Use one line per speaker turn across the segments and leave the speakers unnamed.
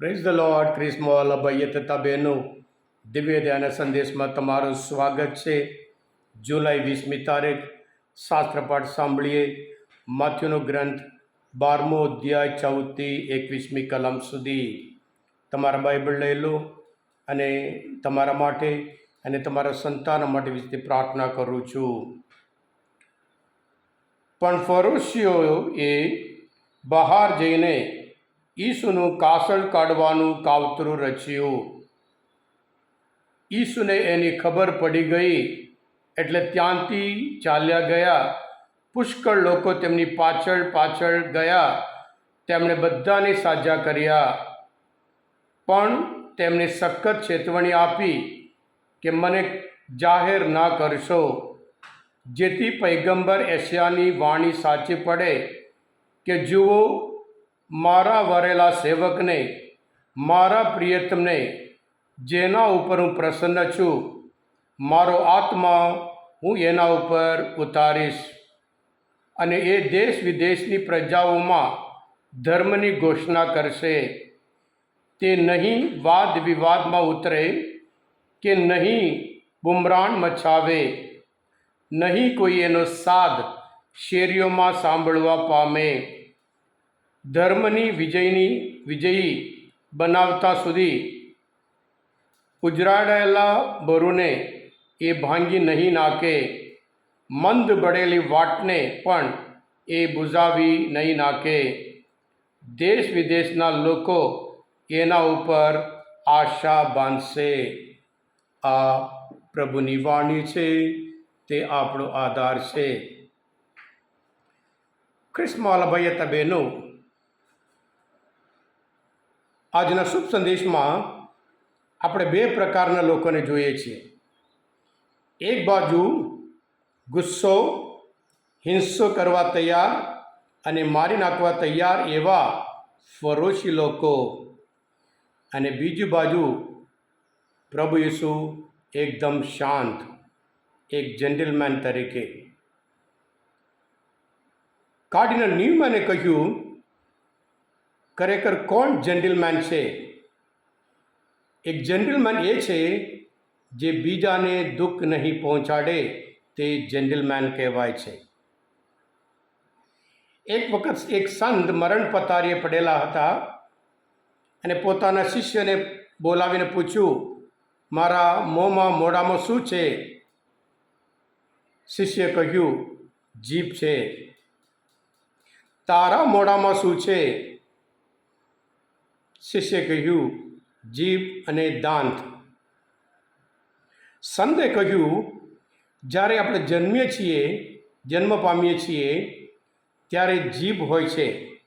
Praise the Lord ક્રિસ્મોલ ભાઈએ તથા બહેનો દિવ્ય ધ્યાન સંદેશમાં તમારું સ્વાગત છે. જુલાઈ વીસમી તારીખ શાસ્ત્રપાઠ સાંભળીએ. માથ્યુનો ગ્રંથ બારમો અધ્યાય, ચૌદથી એકવીસમી કલમ સુધી. તમારા બાઇબલ લઈ લો અને તમારા માટે અને તમારા સંતાન માટે વિશે પ્રાર્થના કરું છું. પણ ફરોશીઓએ બહાર જઈને ઈસુનું કાસળ કાઢવાનું કાવતરું રચ્યું. ઈસુને એની ખબર પડી ગઈ એટલે ત્યાંથી ચાલ્યા ગયા. પુષ્કળ લોકો તેમની પાછળ પાછળ ગયા. તેમણે બધાને સાજા કર્યા. પણ તેમને સખત ચેતવણી આપી કે મને જાહેર ના કરશો. જેથી પૈગંબર એશિયાની વાણી સાચી પડે કે જુઓ મારા વરેલા સેવકને, મારા પ્રિયતમને, જેના ઉપર હું પ્રસન્ન છું, મારો આત્મા હું એના ઉપર ઉતારીશ. અને એ દેશ વિદેશની પ્રજાઓમાં ધર્મની ઘોષણા કરશે. તે નહીં વાદ વિવાદમાં ઉતરે કે નહીં બુમરાણ મચાવે. નહીં કોઈ એનો સાદ શેરીઓમાં સાંભળવા પામે. ધર્મની વિજયની વિજયી બનાવતા સુધી ઉજરાડાયેલા બરુને એ ભાંગી નહીં નાખે. મંદ બળેલી વાટને પણ એ બુઝાવી નહીં નાખે. દેશ વિદેશના લોકો એના ઉપર આશા બાંધશે. આ પ્રભુની વાણી છે, તે આપણો આધાર છે. ખ્રિસ્માલભાઈ હતા આજના શુભ સંદેશમાં આપણે બે પ્રકારના લોકોને જોઈએ છીએ. એક બાજુ ગુસ્સો, હિંસો કરવા તૈયાર અને મારી નાખવા તૈયાર એવા ફરોશી લોકો. અને બીજી બાજુ પ્રભુ યસુ એકદમ શાંત, એક જેન્ટલમેન તરીકે. કાર્ડિનલ ન્યુમેને કહ્યું ખરેખર કોણ જેન્ટલમેન છે? એક જેન્ટલમેન એ છે જે બીજાને દુઃખ નહીં પહોંચાડે તે જેન્ટલમેન કહેવાય છે. એક વખત એક સંત મરણ પતારીએ પડેલા હતા અને પોતાના શિષ્યને બોલાવીને પૂછ્યું, મારા મોંમાં મોઢામાં શું છે? શિષ્ય કહ્યું, જીભ છે. તારા મોઢામાં શું છે? શિષ્ય કહ્યું, જીભ અને દાંત. સંતે કહ્યું, જ્યારે આપણે જન્મીએ છીએ, જન્મ પામીએ છીએ, ત્યારે જીભ હોય છે.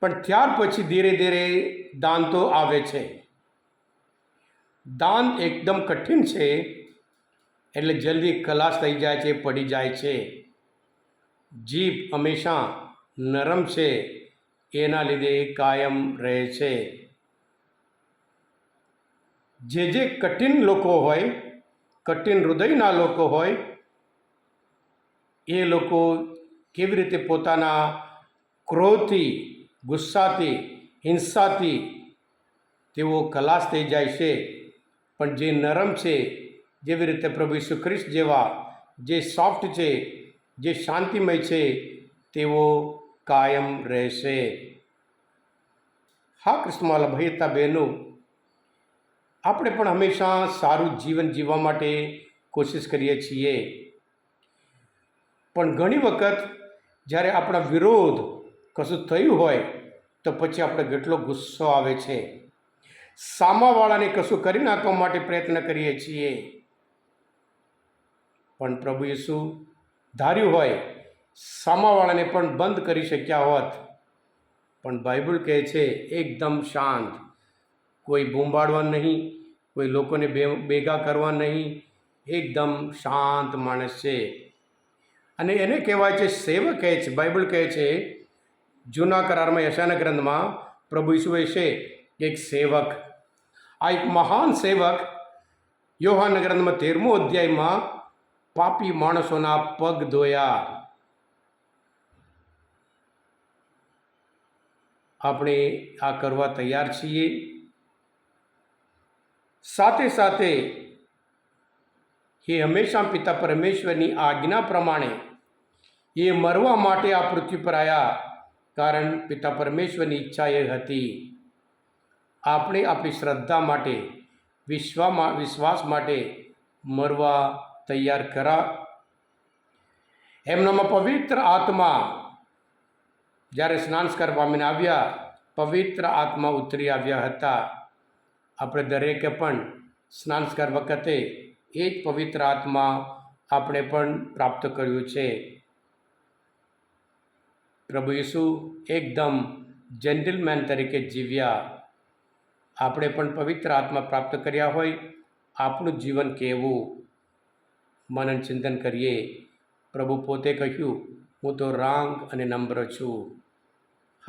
પણ ત્યાર પછી ધીરે ધીરે દાંતો આવે છે. દાંત એકદમ કઠિન છે, એટલે જલ્દી ખલાસ થઈ જાય છે, પડી જાય છે. જીભ હંમેશા નરમ છે. એના લીધે કાયમ રહે છે. જે જે કઠિન લોકો હોય, કઠિન હૃદયના લોકો હોય, એ લોકો કેવી રીતે પોતાના ક્રોધથી, ગુસ્સાથી, હિંસાથી તેઓ ખલાસ થઈ જાય છે. પણ જે નરમ છે, જેવી રીતે પ્રભુ ઈસુ ખ્રિસ્ત જેવા, જે સોફ્ટ છે, જે શાંતિમય છે, તેઓ કાયમ રહેશે. હા, કૃષ્ણમાલા લભયતા બહેનો, આપણે પણ હંમેશા સારું જીવન જીવવા માટે કોશિશ કરીએ છીએ. પણ ઘણી વખત જ્યારે આપણા વિરોધ કશું થયું હોય, તો પછી આપણે કેટલો ગુસ્સો આવે છે. સામાવાળાને કશું કરી નાખવા માટે પ્રયત્ન કરીએ છીએ. પણ પ્રભુ યસુ ધાર્યું હોય સામાવાળાને પણ બંધ કરી શક્યા હોત. પણ બાઇબલ કહે છે, એકદમ શાંત. કોઈ બૂંબાડવા નહીં, કોઈ લોકોને બે, ભેગા કરવા નહીં. એકદમ શાંત માણસ છે. અને એને કહેવાય છે, સેવક કહે છે, બાઇબલ કહે છે, જૂના કરારમાં, યશાના ગ્રંથમાં પ્રભુ ઈસુએ છે, એક સેવક. આ એક મહાન સેવક યોહાનગરંદમાં તેરમો અધ્યાયમાં પાપી માણસોના પગ ધોયા. આપણે આ કરવા તૈયાર છીએ. સાથે સાથે એ હંમેશા પિતા પરમેશ્વરની આજ્ઞા પ્રમાણે એ મરવા માટે આ પૃથ્વી પર આવ્યા કારણ પિતા પરમેશ્વરની ઈચ્છા એ હતી. આપણે આપણી શ્રદ્ધા માટે, વિશ્વમાં, વિશ્વાસ માટે મરવા તૈયાર કરા. એમનામાં પવિત્ર આત્મા જ્યારે સ્નાનસ્કાર પામીને આવ્યા, પવિત્ર આત્મા ઉતરી આવ્યા હતા. આપણે દરેકે પણ સ્નાનસ્કાર વખતે એ જ પવિત્ર આત્મા આપણે પણ પ્રાપ્ત કર્યું છે. પ્રભુ ઈસુ એકદમ જેન્ટલમેન તરીકે જીવ્યા. આપણે પણ પવિત્ર આત્મા પ્રાપ્ત કર્યા હોય, આપણું જીવન કેવું? મનન ચિંતન કરીએ. પ્રભુ પોતે કહ્યું, હું તો રાંગ અને નમ્ર છું.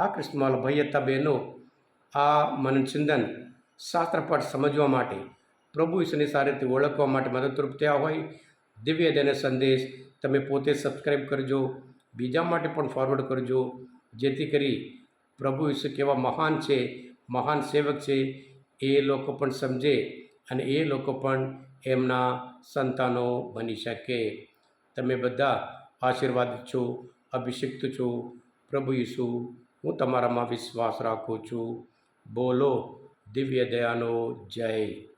હા કૃષ્ણમાલ ભાઈ હતા બહેનો આ મનનચિંદન શાસ્ત્રપાઠ સમજવા માટે, પ્રભુ ઈશ્વરની સારી રીતે ઓળખવા માટે મદદરૂપ થયા હોય. દિવ્ય દેને સંદેશ તમે પોતે સબસ્ક્રાઈબ કરજો. બીજા માટે પણ ફોરવર્ડ કરજો. જેથી કરી પ્રભુ ઈસુ કેવા મહાન છે, મહાન સેવક છે. એ લોકો પણ સમજે અને એ લોકો પણ એમના સંતાનો બની શકે. તમે બધા આશીર્વાદ છો, અભિષિક્ત છો. પ્રભુ ઈસુ હું તમારામાં વિશ્વાસ રાખું છું. બોલો દિવ્ય દયાનો જય.